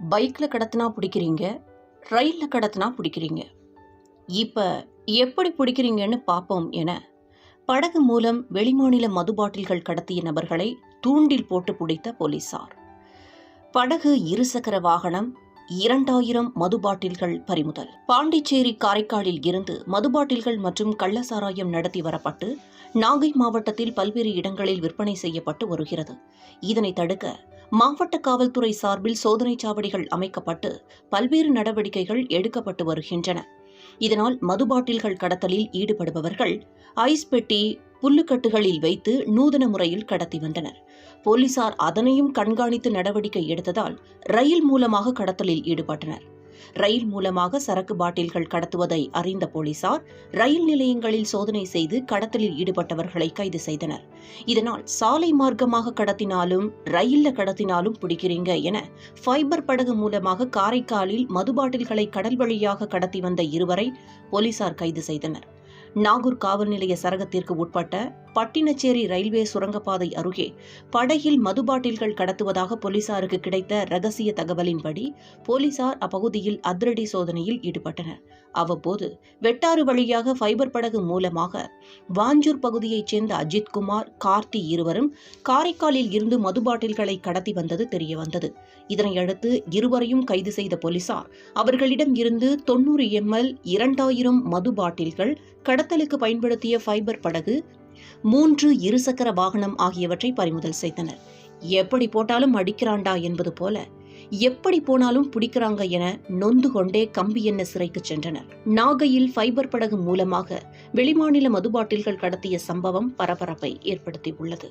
பைக்கில் கடத்தினா பிடிக்கிறீங்க ரயிலில் கடத்தினா பிடிக்கிறீங்க. இப்போ எப்படி பிடிக்கிறீங்கன்னு பார்ப்போம் என படகு மூலம் வெளிமாநில மது பாட்டில்கள் கடத்திய நபர்களை தூண்டில் போட்டு பிடித்த போலீசார். படகு இருசக்கர வாகனம் இரண்டாயிரம் மது பாட்டில்கள் பறிமுதல். பாண்டிச்சேரி காரைக்காலில் இருந்து மது பாட்டில்கள் மற்றும் கள்ளசாராயம் நடத்தி வரப்பட்டு நாகை மாவட்டத்தில் பல்வேறு இடங்களில் விற்பனை செய்யப்பட்டு வருகிறது. இதனை தடுக்க மாவட்ட காவல்துறை சார்பில் சோதனைச் சாவடிகள் அமைக்கப்பட்டு பல்வேறு நடவடிக்கைகள் எடுக்கப்பட்டு வருகின்றன. இதனால் மது பாட்டில்கள் கடத்தலில் ஈடுபடுபவர்கள் ஐஸ் பெட்டி புல்லுக்கட்டுகளில் வைத்து நூதன முறையில் கடத்தி வந்தனர். போலீசார் அதனையும் கண்காணித்து நடவடிக்கை எடுத்ததால் ரயில் மூலமாக கடத்தலில் ஈடுபட்டனர். ரயில் மூலமாக சரக்கு பாட்டில்கள் கடத்துவதை அறிந்த போலீசார் ரயில் நிலையங்களில் சோதனை செய்து கடத்தலில் ஈடுபட்டவர்களை கைது செய்தனர். இதனால் சாலை மார்க்கமாக கடத்தினாலும் ரயில்ல கடத்தினாலும் பிடிக்கிறீங்க என ஃபைபர் படகு மூலமாக காரைக்காலில் மது பாட்டில்களை கடல் வழியாக கடத்தி வந்த இருவரை போலீசார் கைது செய்தனர். நாகூர் காவல் நிலைய சரகத்திற்கு உட்பட்ட பட்டினச்சேரி ரயில்வே சுரங்கப்பாதை அருகே படகில் மது பாட்டில்கள் கடத்துவதாக போலீசாருக்கு கிடைத்த ரகசிய தகவலின்படி போலீசார் அப்பகுதியில் அதிரடி சோதனையில் ஈடுபட்டனர். அவ்வப்போது வெட்டாறு வழியாக ஃபைபர் படகு மூலமாக வாஞ்சூர் பகுதியைச் சேர்ந்த அஜித் குமார் கார்த்தி இருவரும் காரைக்காலில் இருந்து மது பாட்டில்களை கடத்தி வந்தது தெரியவந்தது. இதனையடுத்து இருவரையும் கைது செய்த போலீசார் அவர்களிடம் இருந்து தொண்ணூறு எம்எல் இரண்டாயிரம் மது பாட்டில்கள் கடத்தலுக்கு பயன்படுத்திய ஃபைபர் படகு மூன்று இருசக்கர வாகனம் ஆகியவற்றை பறிமுதல் செய்தனர். எப்படி போட்டாலும் அடிக்கிறான்டா என்பது போல எப்படி போனாலும் பிடிக்கிறாங்க என நொந்து கொண்டே கம்பி எண்ண சிறைக்கு சென்றனர். நாகையில் ஃபைபர் படகு மூலமாக வெளிமாநில மது பாட்டில்கள் கடத்திய சம்பவம் பரபரப்பை ஏற்படுத்தியுள்ளது.